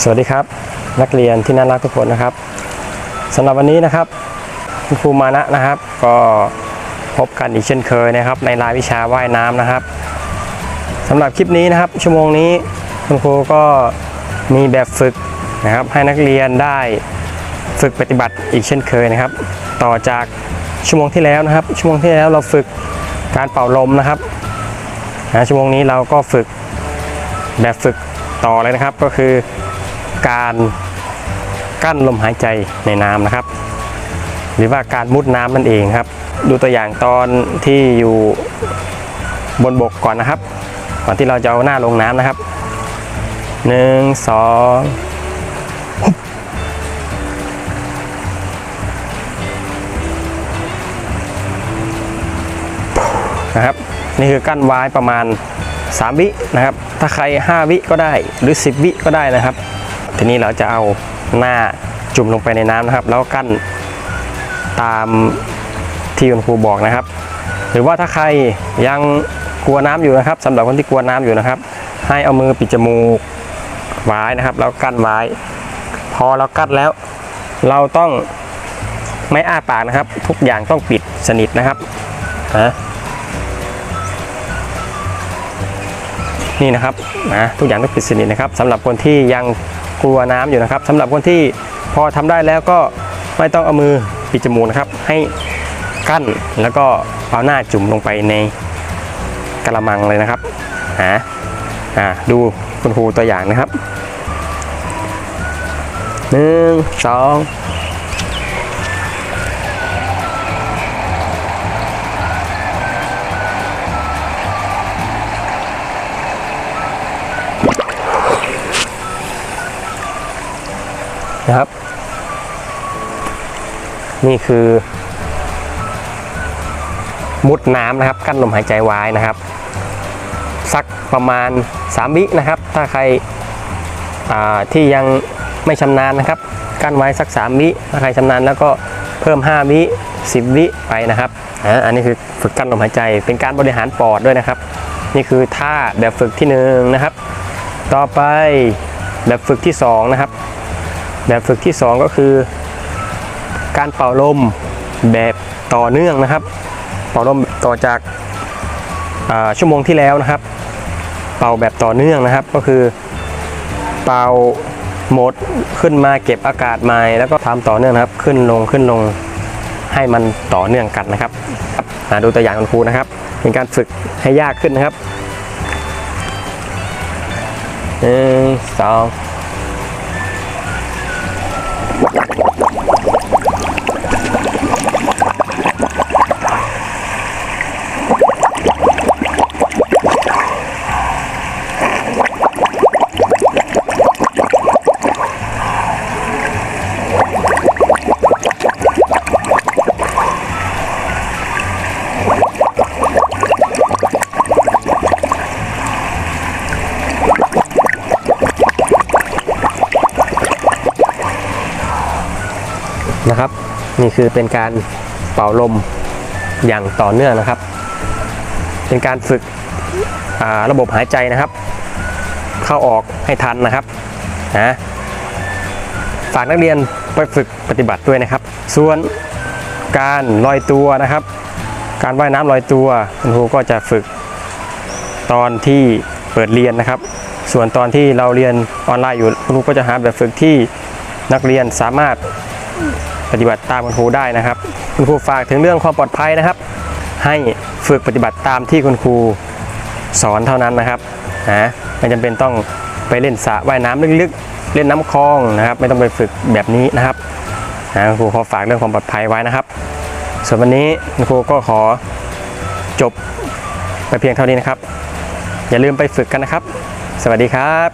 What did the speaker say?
สวัสดีครับ นักเรียนที่น่ารักทุกคนนะครับสำหรับวันนี้นะครับคุณครูมานะนะครับ ก็พบกันอีกเช่นเคยนะครับ ในรายวิชาว่ายน้ำนะครับสำหรับคลิปนี้นะครับ ชั่วโมงนี้คุณครูก็มีแบบฝึกนะครับ ให้นักเรียนได้ฝึกปฏิบัติอีกเช่นเคยนะครับ ต่อจากชั่วโมงที่แล้วนะครับ ชั่วโมงที่แล้วเราฝึกการเป่าลมนะครับนะชั่วโมงนี้เราก็ฝึกแบบฝึกต่อเลยนะครับ ก็คือ การกั้นลมหายใจในน้ำนะครับ หรือว่าการมุดน้ำนั่นเองครับ ดูตัวอย่างตอนที่อยู่บนบกก่อนนะครับ ก่อนที่เราจะเอาหน้าลงน้ำนะครับหนึ่งสองนะครับ นี่คือกั้นไว้ประมาณ 3 วินะครับ ถ้าใคร 5 วิก็ได้หรือ 10 วิก็ได้นะครับ ทีนี้เราจะเอาหน้าจุ่มลงไปในน้ำนะครับ แล้วกั้นตามที่คุณครูบอกนะครับ หรือว่าถ้าใครยังกลัวน้ำอยู่นะครับสำหรับคนที่กลัวน้ำอยู่นะครับ ให้เอามือปิดจมูกไว้นะครับ แล้วกั้นไว้ พอเรากั้นแล้ว เราต้องไม่อ้าปากนะครับ ทุกอย่างต้องปิดสนิทนะครับนะนี่นะครับนะทุกอย่างต้องปิดสนิทนะครับสำหรับคนที่ยัง กลัวน้ำอยู่นะครับสำหรับคนที่พอทำได้แล้วก็ไม่ต้องเอามือปิดจมูกนะครับ ให้กั้นแล้วก็เอาหน้าจุ่มลงไปในกระมังเลยนะครับหาอ่าดูคุณครูตัวอย่างนะครับหนึ่งสอง นะครับ นี่คือ มุดน้ำนะครับ กั้นลมหายใจไว้นะครับ สักประมาณ 3 วินะครับ ถ้าใครที่ยังไม่ชำนาญนะครับ กั้นไว้สัก 3 วิถ้าใครชำนาญแล้วก็เพิ่ม 5 วิ 10 วิไปนะครับอันนี้คือฝึกกั้นลมหายใจ เป็นการบริหารปอดด้วยนะครับ นี่คือท่าแบบฝึกที่หนึ่งนะครับ ต่อไปแบบฝึกที่สองนะครับ แบบฝึกที่สองก็คือ การเป่าลมแบบต่อเนื่องนะครับ เป่าลมต่อจากาชั่วโมงที่แล้วนะครับ เป่าแบบต่อเนื่องนะครับ ก็คือ เป่าหมดขึ้นมาเก็บอากาศใหม่แล้วก็ทำต่อเนื่องนะครับ ขึ้นลงขึ้นลงให้มันต่อเนื่องกันนะครับอ่าดูตัวอย่างคุณครูนะครับ เป็นการฝึกให้ยากขึ้นนะครับหนึ่งสอง นะครับ นี่คือเป็นการเป่าลมอย่างต่อเนื่องนะครับ เป็นการฝึกระบบหายใจนะครับ เข้าออกให้ทันนะครับนะฝากนักเรียนไปฝึกปฏิบัติด้วยนะครับ ส่วนการลอยตัวนะครับ การว่ายน้ำลอยตัวคุณครูก็จะฝึกตอนที่เปิดเรียนนะครับ ส่วนตอนที่เราเรียนออนไลน์อยู่คุณครูก็จะหาแบบฝึกที่นักเรียนสามารถ ปฏิบัติตามคุณครูได้นะครับ คุณครูฝากถึงเรื่องความปลอดภัยนะครับ ให้ฝึกปฏิบัติตามที่คุณครูสอนเท่านั้นนะครับนะไม่จำเป็นต้องไปเล่นสระว่ายน้ำลึกๆ เล่นน้ำคลองนะครับ ไม่ต้องไปฝึกแบบนี้นะครับนะคุณครูขอฝากเรื่องความปลอดภัยไว้นะครับ ส่วนวันนี้คุณครูก็ขอจบไปเพียงเท่านี้นะครับ อย่าลืมไปฝึกกันนะครับ สวัสดีครับ